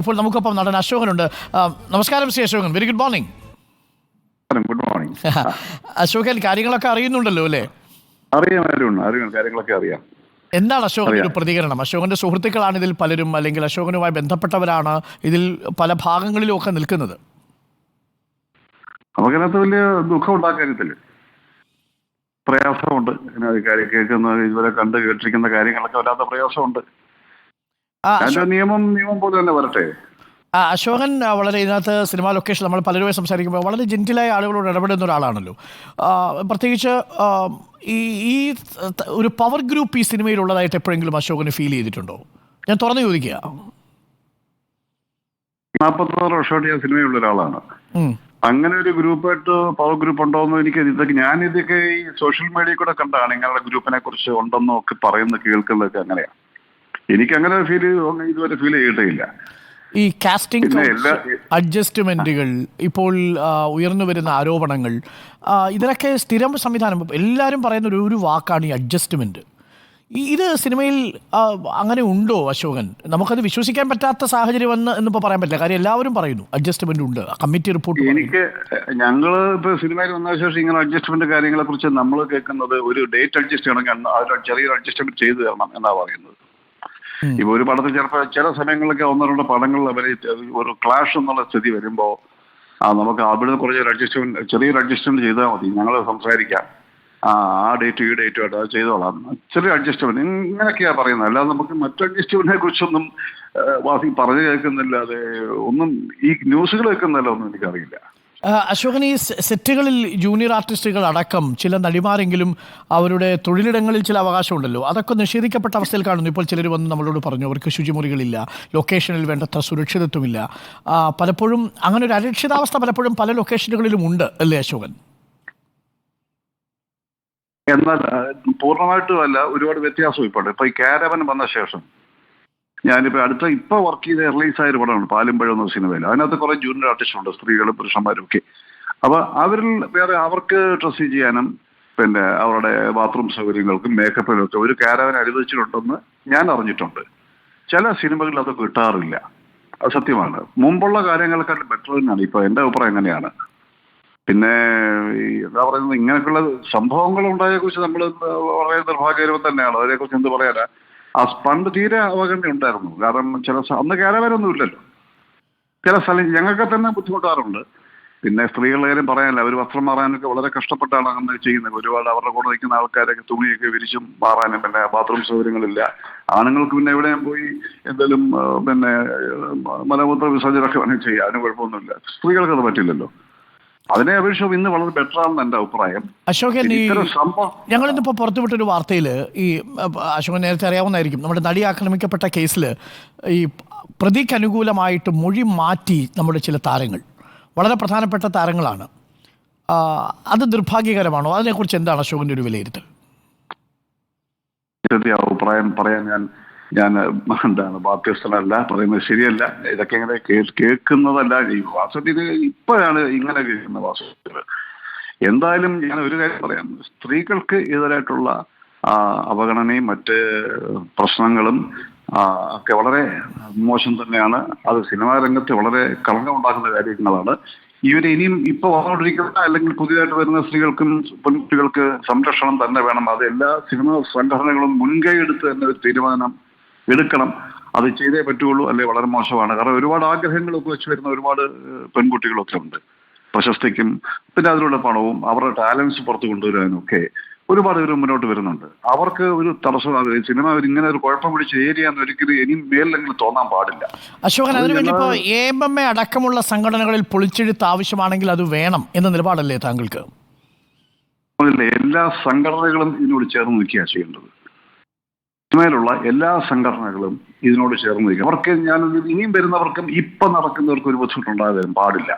ഇപ്പോൾ നമുക്കൊപ്പം നടൻ അശോകനുണ്ട്. ഉണ്ട് നമസ്കാരം Shri Ashokan. Very good morning good morning Ashokan കാര്യങ്ങളൊക്കെ അറിയുന്നുണ്ടല്ലോ അല്ലേ? അറിയാം കാര്യങ്ങളൊക്കെ അറിയാം. എന്താണ് അശോകന്റെ ഒരു പ്രതികരണം? അശോകന്റെ സുഹൃത്തുക്കളാണ് ഇതിൽ പലരും അല്ലെങ്കിൽ അശോകനുമായി ബന്ധപ്പെട്ടവരാണ് ഇതിൽ പല ഭാഗങ്ങളിലും ഒക്കെ നിൽക്കുന്നത്. നമുക്കതിനകത്ത് വലിയ ദുഃഖം ഉണ്ടാക്കാനില്ല പ്രയാസമുണ്ട്. കേൾക്കുന്ന ഇതുവരെ കണ്ട് കേട്ടിരിക്കുന്ന കാര്യങ്ങളൊക്കെ വല്ലാത്ത പ്രയാസമുണ്ട്. നിയമം നിയമം പോലെ തന്നെ വരട്ടെ. ആ, അശോകൻ വളരെ ഇതിനകത്ത് സിനിമാ ലൊക്കേഷൻ നമ്മൾ പലരുമായി സംസാരിക്കുമ്പോൾ വളരെ ജെന്റിലായ ആളുകളോട് ഇടപെടുന്ന ഒരാളാണല്ലോ. പ്രത്യേകിച്ച് ഈ ഈ ഒരു പവർ ഗ്രൂപ്പ് ഈ സിനിമയിലുള്ളതായിട്ട് എപ്പോഴെങ്കിലും അശോകന് ഫീൽ ചെയ്തിട്ടുണ്ടോ? ഞാൻ തുറന്നു ചോദിക്കുക. നാൽപ്പത്താറ് വർഷമായിട്ട് ഞാൻ സിനിമയുള്ള ഒരാളാണ്. അങ്ങനെ ഒരു ഗ്രൂപ്പായിട്ട് പവർ ഗ്രൂപ്പ് ഉണ്ടോ എന്ന് എനിക്ക് ഇതൊക്കെ ഞാനിതൊക്കെ ഈ സോഷ്യൽ മീഡിയയിൽ കൂടെ കണ്ടാണ് ഇങ്ങനെയുള്ള ഗ്രൂപ്പിനെ കുറിച്ച് ഉണ്ടെന്നോ ഒക്കെ പറയുന്ന കേൾക്കുന്നതൊക്കെ അങ്ങനെയാ. എനിക്ക് അങ്ങനെ ഫീൽ ഇതുവരെ ഫീൽ ചെയ്തിട്ടില്ല ഈ കാസ്റ്റിംഗ് അഡ്ജസ്റ്റ്മെന്റുകൾ ഇപ്പോൾ ഉയർന്നു വരുന്ന ആരോപണങ്ങൾ ഇതിനൊക്കെ സ്ഥിരം സംവിധാനം. എല്ലാവരും പറയുന്ന ഒരു ഒരു വാക്കാണ് ഈ അഡ്ജസ്റ്റ്മെന്റ് ഇത് സിനിമയിൽ അങ്ങനെ ഉണ്ടോ അശോകൻ? നമുക്കത് വിശ്വസിക്കാൻ പറ്റാത്ത സാഹചര്യം എന്ന് എന്നിപ്പോൾ പറയാൻ പറ്റില്ല. കാര്യം എല്ലാവരും പറയുന്നു അഡ്ജസ്റ്റ്മെന്റ് ഉണ്ട്. കമ്മിറ്റി റിപ്പോർട്ട് എനിക്ക് ഞങ്ങൾ ഇപ്പൊ സിനിമയിൽ വന്ന ശേഷം ഇങ്ങനെ അഡ്ജസ്റ്റ്മെന്റ് കാര്യങ്ങളെ കുറിച്ച് നമ്മൾ കേൾക്കുന്നത് ഒരു ഡേറ്റ് അഡ്ജസ്റ്റ് ചെയ്യണമെങ്കിൽ ചെറിയൊരു അഡ്ജസ്റ്റ്മെന്റ് ചെയ്തു തരണം എന്നാ പറയുന്നത്. ഇപ്പൊ ഒരു പടത്തിൽ ചിലപ്പോൾ ചില സമയങ്ങളിലൊക്കെ ഒന്നോ രണ്ടോ പടങ്ങളിൽ അവരെ ഒരു ക്ലാഷ് എന്നുള്ള സ്ഥിതി വരുമ്പോ ആ നമുക്ക് അവിടെ കുറച്ച് അഡ്ജസ്റ്റ്മെന്റ് ചെറിയൊരു അഡ്ജസ്റ്റ്മെന്റ് ചെയ്താൽ മതി. ഞങ്ങൾ സംസാരിക്കാം. ആ ആ ഡേറ്റ് ഈ ഡേറ്റ് ആയിട്ട് അത് ചെയ്തോളാം. ചെറിയ അഡ്ജസ്റ്റ്മെന്റ് ഇങ്ങനെയൊക്കെയാ പറയുന്നത്. അല്ലാതെ നമുക്ക് മറ്റു അഡ്ജസ്റ്റ്മെന്റിനെ കുറിച്ചൊന്നും വാസി പറഞ്ഞു കേൾക്കുന്നില്ല. അത് ഒന്നും ഈ ന്യൂസുകൾ കേൾക്കുന്നില്ല ഒന്നും എനിക്കറിയില്ല. അശോകൻ ഈ സെറ്റുകളിൽ ജൂനിയർ ആർട്ടിസ്റ്റുകൾ അടക്കം ചില നടിമാരെങ്കിലും അവരുടെ തൊഴിലിടങ്ങളിൽ ചില അവകാശമുണ്ടല്ലോ. അതൊക്കെ നിഷേധിക്കപ്പെട്ട അവസ്ഥയിൽ കാണുന്നു. ഇപ്പോൾ ചിലർ വന്ന് നമ്മളോട് പറഞ്ഞു അവർക്ക് ശുചിമുറികളില്ല ലൊക്കേഷനിൽ വേണ്ടത്ര സുരക്ഷിതത്വമില്ല. പലപ്പോഴും അങ്ങനെ ഒരു അരക്ഷിതാവസ്ഥ പലപ്പോഴും പല ലൊക്കേഷനുകളിലും ഉണ്ട് അല്ലേ അശോകൻ? എന്നാൽ പൂർണമായിട്ടും അല്ല ഒരുപാട് വ്യത്യാസം ഇപ്പോൾ ഇപ്പൊ ഈ കാരവൻ വന്ന ശേഷം ഞാനിപ്പോ അടുത്ത ഇപ്പൊ വർക്ക് ചെയ്ത റിലീസായ ഒരു പടമാണ് പാലുംപഴം എന്ന സിനിമയിൽ അതിനകത്ത് കുറെ ജൂനിയർ ആർട്ടിസ്റ്റ് ഉണ്ട് സ്ത്രീകളും പുരുഷന്മാരും ഒക്കെ അപ്പൊ അവരിൽ വേറെ അവർക്ക് ഡ്രസ് ചെയ്യാനും പിന്നെ അവരുടെ ബാത്റൂം സൗകര്യങ്ങൾക്കും മേക്കപ്പിനും ഒക്കെ ഒരു കാരവൻ അനുവദിച്ചിട്ടുണ്ടെന്ന് ഞാൻ അറിഞ്ഞിട്ടുണ്ട്. ചില സിനിമകളിൽ അത് കിട്ടാറില്ല. അത് സത്യമാണ്. മുമ്പുള്ള കാര്യങ്ങളെക്കാൾ ബെറ്റർ തന്നെയാണ്. ഇപ്പൊ എന്റെ അഭിപ്രായം എങ്ങനെയാണ് പിന്നെ എന്താ പറയുന്നത് ഇങ്ങനെയൊക്കെയുള്ള സംഭവങ്ങൾ ഉണ്ടായതിനെ കുറിച്ച് നമ്മൾ വളരെ നിർഭാഗ്യകരം തന്നെയാണ്. അതിനെക്കുറിച്ച് എന്ത് പറയാനാ? ആ പണ്ട് തീരെ അവഗണന ഉണ്ടായിരുന്നു കാരണം ചില അന്ന് കാലവരൊന്നും ഇല്ലല്ലോ. ചില സ്ഥലം ഞങ്ങൾക്ക് തന്നെ ബുദ്ധിമുട്ടാറുണ്ട്. പിന്നെ സ്ത്രീകളുടെ കാര്യം പറയാനില്ല. അവർ വസ്ത്രം മാറാനൊക്കെ വളരെ കഷ്ടപ്പെട്ടാണ് അങ്ങനെ ചെയ്യുന്നത്. ഒരുപാട് അവരുടെ കൂടെ നിൽക്കുന്ന ആൾക്കാരൊക്കെ തുണിയൊക്കെ വിരിച്ചും മാറാനും പിന്നെ ബാത്റൂം സൗകര്യങ്ങളില്ല. ആണുങ്ങൾക്ക് പിന്നെ എവിടെയും പോയി എന്തെങ്കിലും പിന്നെ മലമൂത്ര വിസർജനമൊക്കെ വേണമെങ്കിൽ ചെയ്യാം. അതിന് കുഴപ്പമൊന്നുമില്ല. സ്ത്രീകൾക്ക് അത് പറ്റില്ലല്ലോ. അതിനെ അപേക്ഷിച്ച് ഇന്ന് വളരെ ബെറ്റർ ആണെന്ന് എന്റെ അഭിപ്രായം. അശോകൻ ഈ ഇന്നിപ്പോ ഞങ്ങളിന്നിപ്പോൾ പുറത്തുവിട്ടൊരു വാർത്തയിൽ ഈ അശോകൻ നേരത്തെ അറിയാവുന്നതായിരിക്കും. നമ്മുടെ നടി ആക്രമിക്കപ്പെട്ട കേസിൽ ഈ പ്രതിക്ക് അനുകൂലമായിട്ട് മൊഴി മാറ്റി നമ്മുടെ ചില താരങ്ങൾ. വളരെ പ്രധാനപ്പെട്ട താരങ്ങളാണ്. അത് നിർഭാഗ്യകരമാണോ അതിനെക്കുറിച്ച് എന്താണ് അശോകന്റെ ഒരു വിലയിരുത്തൽ? അഭിപ്രായം പറയാൻ ഞാൻ ഞാൻ എന്താണ് ബാധ്യസ്ഥനല്ല പറയുന്നത് ശരിയല്ല. ഇതൊക്കെ ഇങ്ങനെ കേൾക്കുന്നതല്ല ഈ ഇത് ഇപ്പോഴാണ് ഇങ്ങനെ കേൾക്കുന്ന വാസ്തവത്തിൽ എന്തായാലും ഞാൻ ഒരു കാര്യം പറയാം. സ്ത്രീകൾക്ക് എതിരായിട്ടുള്ള അവഗണനയും മറ്റ് പ്രശ്നങ്ങളും ഒക്കെ വളരെ മോശം തന്നെയാണ്. അത് സിനിമാ രംഗത്ത് വളരെ കളങ്കം ഉണ്ടാക്കുന്ന കാര്യങ്ങളാണ്. ഇവർ ഇനിയും ഇപ്പൊ വന്നുകൊണ്ടിരിക്കുന്ന അല്ലെങ്കിൽ പുതിയതായിട്ട് വരുന്ന സ്ത്രീകൾക്കും പെൺകുട്ടികൾക്ക് സംരക്ഷണം തന്നെ വേണം. അത് എല്ലാ സിനിമാ സംഘടനകളും മുൻകൈ എടുത്ത് തന്നെ ഒരു തീരുമാനം എടുക്കണം. അത് ചെയ്തേ പറ്റുള്ളൂ അല്ലെ? വളരെ മോശമാണ്. കാരണം ഒരുപാട് ആഗ്രഹങ്ങളൊക്കെ വെച്ച് വരുന്ന ഒരുപാട് പെൺകുട്ടികളൊക്കെ ഉണ്ട്. പ്രശസ്തിക്കും പിന്നെ അതിലുള്ള പണവും അവരുടെ ടാലൻസ് പുറത്തു കൊണ്ടുവരാനൊക്കെ ഒരുപാട് പേര് മുന്നോട്ട് വരുന്നുണ്ട്. അവർക്ക് ഒരു തടസ്സം സിനിമ അവർ ഇങ്ങനെ ഒരു കുഴപ്പം പിടിച്ച ഏരിയ എന്ന് ഒരിക്കലും ഇനി മേലെങ്കിലും തോന്നാൻ പാടില്ല. അശോകൻ അതിനുവേണ്ടി ഇപ്പോൾ എ എം എം എ അടക്കമുള്ള സംഘടനകളിൽ പൊളിച്ചെഴുത്ത് ആവശ്യമാണെങ്കിൽ അത് വേണം എന്ന നിലപാടല്ലേ താങ്കൾക്ക്? എല്ലാ സംഘടനകളും ഇതിനോട് ചേർന്ന് നിൽക്കുകയാണ് ചെയ്യേണ്ടത്. സിനിമയിലുള്ള എല്ലാ സംഘടനകളും ഇതിനോട് ചേർന്ന് നിൽക്കും. അവർക്ക് ഞാൻ ഇനിയും വരുന്നവർക്കും ഇപ്പൊ നടക്കുന്നവർക്കും ഒരു ബുദ്ധിമുട്ടുണ്ടാകാൻ പാടില്ല.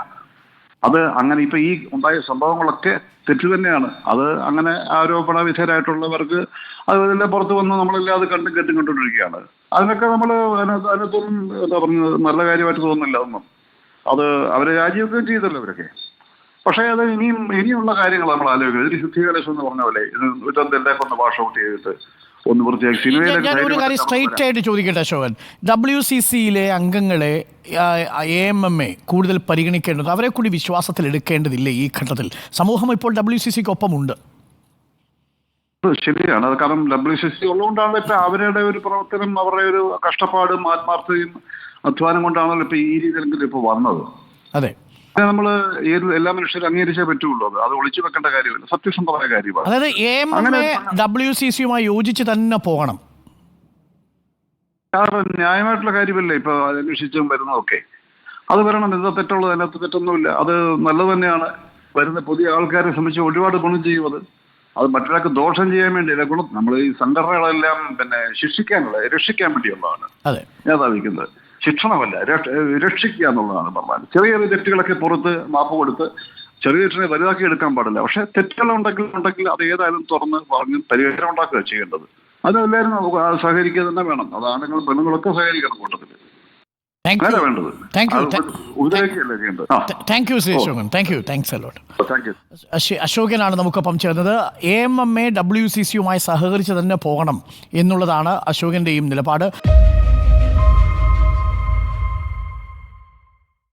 അത് അങ്ങനെ ഇപ്പൊ ഈ ഉണ്ടായ സംഭവങ്ങളൊക്കെ തെറ്റു തന്നെയാണ്. അത് അങ്ങനെ ആരോപണ വിധേയരായിട്ടുള്ളവർക്ക് അതെല്ലാം പുറത്ത് വന്ന് നമ്മളെല്ലാം അത് കണ്ടും കേട്ടും കണ്ടുകൊണ്ടിരിക്കുകയാണ്. അതിനൊക്കെ നമ്മൾ അതിനകത്തൊന്നും എന്താ പറഞ്ഞത് നല്ല കാര്യമായിട്ട് തോന്നുന്നില്ല ഒന്നും അത് അവരെ രാജിവെക്കുകയും ചെയ്തല്ലോ അവരൊക്കെ. പക്ഷേ അത് ഇനിയും ഇനിയുള്ള കാര്യങ്ങൾ നമ്മൾ ആലോചിക്കുന്നത്. ഒരു ശുദ്ധീകരണം എന്ന് പറഞ്ഞ പോലെ ഇത് ഇതെല്ലാം കൊണ്ട് വാഷ് ഔട്ട് ചെയ്തിട്ട് ഒന്ന് വൃത്തിയാക്കി ഞാൻ- ഒരു കാര്യം സ്ട്രൈറ്റ് ആയിട്ട് ചോദിക്കട്ടെ അശോകൻ. ഡബ്ല്യു സി സിയിലെ അംഗങ്ങളെ എ എം എം എ കൂടുതൽ പരിഗണിക്കേണ്ടത് അവരെ കൂടി വിശ്വാസത്തിൽ എടുക്കേണ്ടതില്ലേ ഈ ഘട്ടത്തിൽ? സമൂഹം ഇപ്പോൾ ഡബ്ല്യു സി സിക്ക് ഒപ്പമുണ്ട് ശരിയാണ്. അത് കാരണം ഡബ്ല്യു സി സി ഉള്ളതുകൊണ്ടാണ് ഇപ്പൊ അവരുടെ ഒരു പ്രവർത്തനം അവരുടെ ഒരു കഷ്ടപ്പാടും ആത്മാർത്ഥതയും അധ്വാനം കൊണ്ടാണല്ലോ ഇപ്പൊ ഈ രീതിയിലെങ്കിലും ഇപ്പൊ വന്നത്. അതെ. നമ്മൾ ഏത് എല്ലാ മനുഷ്യരും അംഗീകരിച്ചേ പറ്റുള്ളൂ അത്. അത് ഒളിച്ചു വെക്കേണ്ട കാര്യമില്ല. സത്യസന്ധമായ കാര്യമാണ്. അതായത് എ ഡബ്ല്യു സി സിയുമായി യോജിച്ച് തന്നെ പോകണം. കാരണം ന്യായമായിട്ടുള്ള കാര്യമല്ലേ? ഇപ്പൊ അന്വേഷിച്ചും വരുന്നതൊക്കെ അത് വരണം. എന്താ തെറ്റുള്ളത്? അതിനകത്ത് തെറ്റൊന്നുമില്ല. അത് നല്ലത് തന്നെയാണ്. വരുന്ന പുതിയ ആൾക്കാരെ സംബന്ധിച്ച് ഒരുപാട് ഗുണം ചെയ്യും അത്. അത് മറ്റൊരാൾക്ക് ദോഷം ചെയ്യാൻ വേണ്ടി ഗുണം നമ്മൾ ഈ സംഘടനകളെല്ലാം പിന്നെ ശിക്ഷിക്കാനുള്ള രക്ഷിക്കാൻ വേണ്ടിയുള്ളതാണ്. ഞാൻ നേതാവിക്കുന്നത് ശിക്ഷണമല്ല. രക്ഷ- രക്ഷിക്കുക എന്നുള്ളതാണ് പറഞ്ഞാൽ ചെറിയ ചെറിയ തെറ്റുകളൊക്കെ പുറത്ത് മാപ്പ് കൊടുത്ത് ചെറിയ തെറ്റിനെ വലുതാക്കി എടുക്കാൻ പാടില്ല. പക്ഷെ തെറ്റുകളുണ്ടെങ്കിൽ ഉണ്ടെങ്കിൽ അത് ഏതായാലും തുറന്ന് പറഞ്ഞ് പരിഹാരം ഉണ്ടാക്കുക ചെയ്യേണ്ടത്. അത് എല്ലാവരും സഹകരിക്കുക തന്നെ വേണം. അത് ആണുങ്ങളും പെണ്ണുങ്ങളൊക്കെ സഹകരിക്കണം കൂട്ടത്തിൽ. Thank you thank you thanks a lot അശോകനാണ് നമുക്കൊപ്പം ചേർന്നത്. A M M A W C C സഹകരിച്ച് തന്നെ പോകണം എന്നുള്ളതാണ് അശോകന്റെയും നിലപാട്.